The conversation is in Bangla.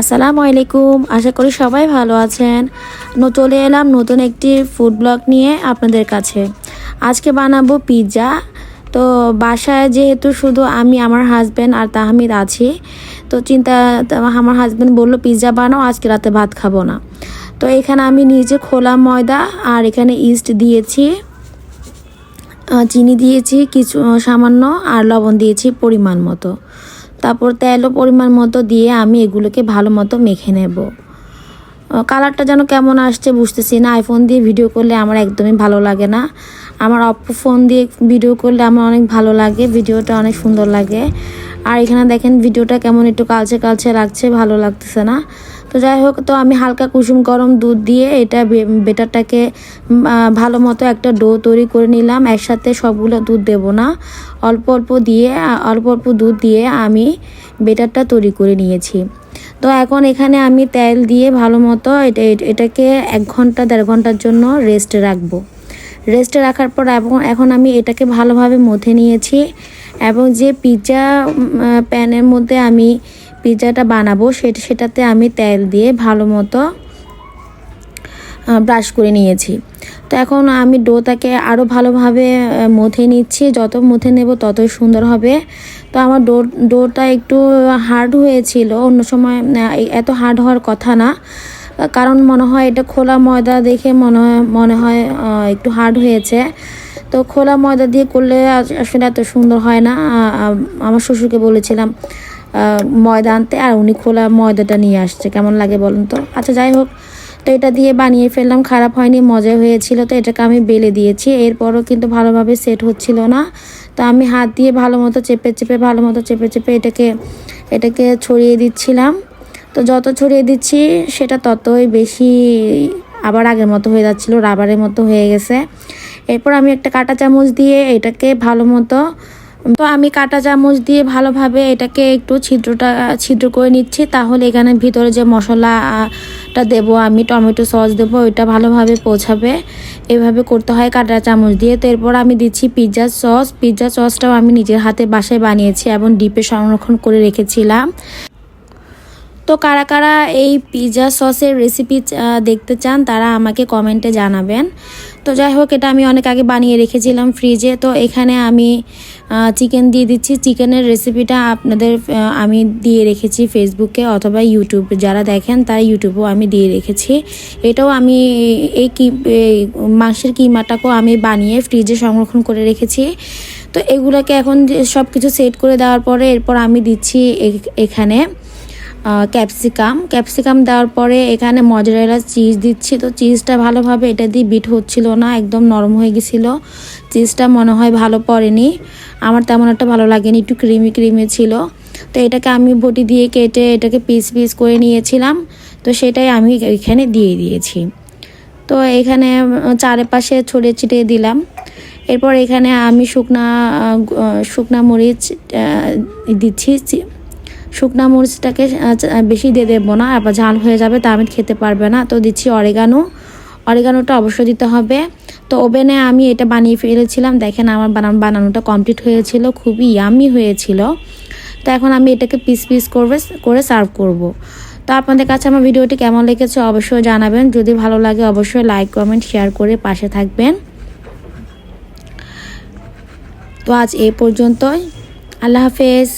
আসসালামু আলাইকুম। আশা করি সবাই ভালো আছেন। চলে এলাম নতুন একটি ফুড ব্লগ নিয়ে আপনাদের কাছে। আজকে বানাবো পিৎজা তো বাসায় যেহেতু শুধু আমি, আমার হাজব্যান্ড আর তাহমিদ আছি, তো চিন্তা, আমার হাজব্যান্ড বলল পিৎজা বানাও, আজকে রাতে ভাত খাব না। তো এখানে আমি নিজে খোলা ময়দা, আর এখানে ইস্ট দিয়েছি। চিনি দিয়েছি, কিছু, সামান্য, আর লবণ দিয়েছি পরিমাণ মতো। তারপর তেলও পরিমাণ মতো দিয়ে আমি এগুলোকে ভালো মতো মেখে নেব। কালারটা যেন কেমন আসছে বুঝতেছি না। আইফোন দিয়ে ভিডিও করলে আমার একদমই ভালো লাগে না। আমার অপো ফোন দিয়ে ভিডিও করলে আমার অনেক ভালো লাগে ভিডিওটা অনেক সুন্দর লাগে। আর এখানে দেখেন ভিডিওটা কেমন একটু কালচে কালচে লাগছে, ভালো লাগতেছে না। তো যাই হোক, তো আমি হালকা কুসুম গরম দুধ দিয়ে এটা বেটারটাকে ভালো মতো একটা ডো তৈরি করে নিলাম। একসাথে সবগুলো দুধ দেব না। অল্প অল্প দিয়ে, অল্প অল্প দুধ দিয়ে আমি বেটারটা তৈরি করে নিয়েছি। তো এখন এখানে আমি তেল দিয়ে ভালো মতো এটা, এটাকে এক ঘণ্টা, দেড় ঘণ্টার জন্য রেস্টে রাখব। রেস্টে রাখার পর এবং এখন আমি এটাকে ভালোভাবে মথে নিয়েছি এবং যে পিৎজা প্যানের মধ্যে আমি পিৎজাটা বানাবো সেটা সেটাতে আমি তেল দিয়ে ভালো মতো ব্রাশ করে নিয়েছি। তো এখন আমি ডোটাকে আরও ভালোভাবে মথে নিচ্ছি। যত মথে নেব ততই সুন্দর হবে। তো আমার ডো ডোটা একটু হার্ড হয়েছিল। অন্য সময় এত হার্ড হওয়ার কথা না। কারণ মনে হয় এটা খোলা ময়দা দেখে মনে হয় মনে হয় একটু হার্ড হয়েছে। তো খোলা ময়দা দিয়ে করলে আসলে এত সুন্দর হয় না। আমার শ্বশুরকে বলেছিলাম ময়দা আনতে, আর উনি খোলা ময়দাটা নিয়ে আসছে। কেমন লাগে বলুন তো? আচ্ছা যাই হোক। তো এটা দিয়ে বানিয়ে ফেললাম, খারাপ হয়নি মজা হয়েছিল। তো এটাকে আমি বেলে দিয়েছি। এরপরও কিন্তু ভালোভাবে সেট হচ্ছিল না। তো আমি হাত দিয়ে ভালো মতো চেপে চেপে, ভালো মতো চেপে চেপে এটাকে এটাকে ছড়িয়ে দিচ্ছিলাম। তো যত ছড়িয়ে দিচ্ছি, সেটা ততই বেশি আবার আগের মতো হয়ে যাচ্ছিল, রাবারের মতো হয়ে গেছে। এরপর আমি একটা কাঁটা চামচ দিয়ে এটাকে ভালো মতো, তো আমি কাঁটা চামচ দিয়ে ভালোভাবে এটাকে একটু ছিদ্রটা, ছিদ্র করে নিচ্ছি। তাহলে এখানে ভিতরে যে মশলাটা দেব আমি, টমেটো সস দেবো, ওইটা ভালোভাবে পৌঁছাবে। এভাবে করতে হয় কাঁটা চামচ দিয়ে। তো এরপর আমি দিচ্ছি পিৎজা সস। পিৎজা সসটাও আমি নিজের হাতে বাসায় বানিয়েছি এবং ডিপে সংরক্ষণ করে রেখেছিলাম। তো কারা কারা এই পিৎজা সসের রেসিপি দেখতে চান, তারা আমাকে কমেন্টে জানাবেন। তো যাই হোক, এটা আমি অনেক আগে বানিয়ে রেখেছিলাম ফ্রিজে তো এখানে আমি চিকেন দিয়ে দিচ্ছি। চিকেনের রেসিপিটা আপনাদের আমি দিয়ে রেখেছি ফেসবুকে অথবা ইউটিউব যারা দেখেন তারা ইউটিউবেও আমি দিয়ে রেখেছি। এটাও আমি এই কি মাংসের কিমাটাকেও আমি বানিয়ে ফ্রিজে সংরক্ষণ করে রেখেছি। তো এগুলোকে এখন সব কিছু সেট করে দেওয়ার পরে এরপর আমি দিচ্ছি এখানে। ক্যাপসিকাম ক্যাপসিকাম দেওয়ার পরে এখানে মজরেলা চিজ দিচ্ছি। তো চিজটা ভালোভাবে এটা দিয়ে বিট হচ্ছিল না, একদম নরম হয়ে গেছিল। চিজটা মনে হয় ভালো পড়েনি। আমার তেমন একটা ভালো লাগেনি, একটু ক্রিমি ক্রিমি ছিল। তো এটাকে আমি বটি দিয়ে কেটে এটাকে পিস পিস করে নিয়েছিলাম। তো সেটাই আমি এখানে দিয়ে দিয়েছি। তো এখানে চারপাশে ছড়িয়ে ছিটিয়ে দিলাম। এরপর এখানে আমি শুকনা শুকনা মরিচ দিচ্ছি। শুকনা মরিচটাকে বেশি দিয়ে দেবো না, আবার ঝাল হয়ে যাবে, তা আমি খেতে পারবে না। তো দিচ্ছি অরেগানো অরেগানোটা অবশ্যই দিতে হবে। তো ওভেনে আমি এটা বানিয়ে ফেলেছিলাম। দেখেন আমার বানানো, বানানোটা কমপ্লিট হয়েছিল, খুবই ইয়ামি হয়েছিল। তো এখন আমি এটাকে পিস পিস করবে, করে সার্ভ করব। তো আপনাদের কাছে আমার ভিডিওটি কেমন লেগেছে অবশ্যই জানাবেন। যদি ভালো লাগে অবশ্যই লাইক কমেন্ট শেয়ার করে পাশে থাকবেন। তো আজ এই পর্যন্তই। আল্লাহ হাফেজ।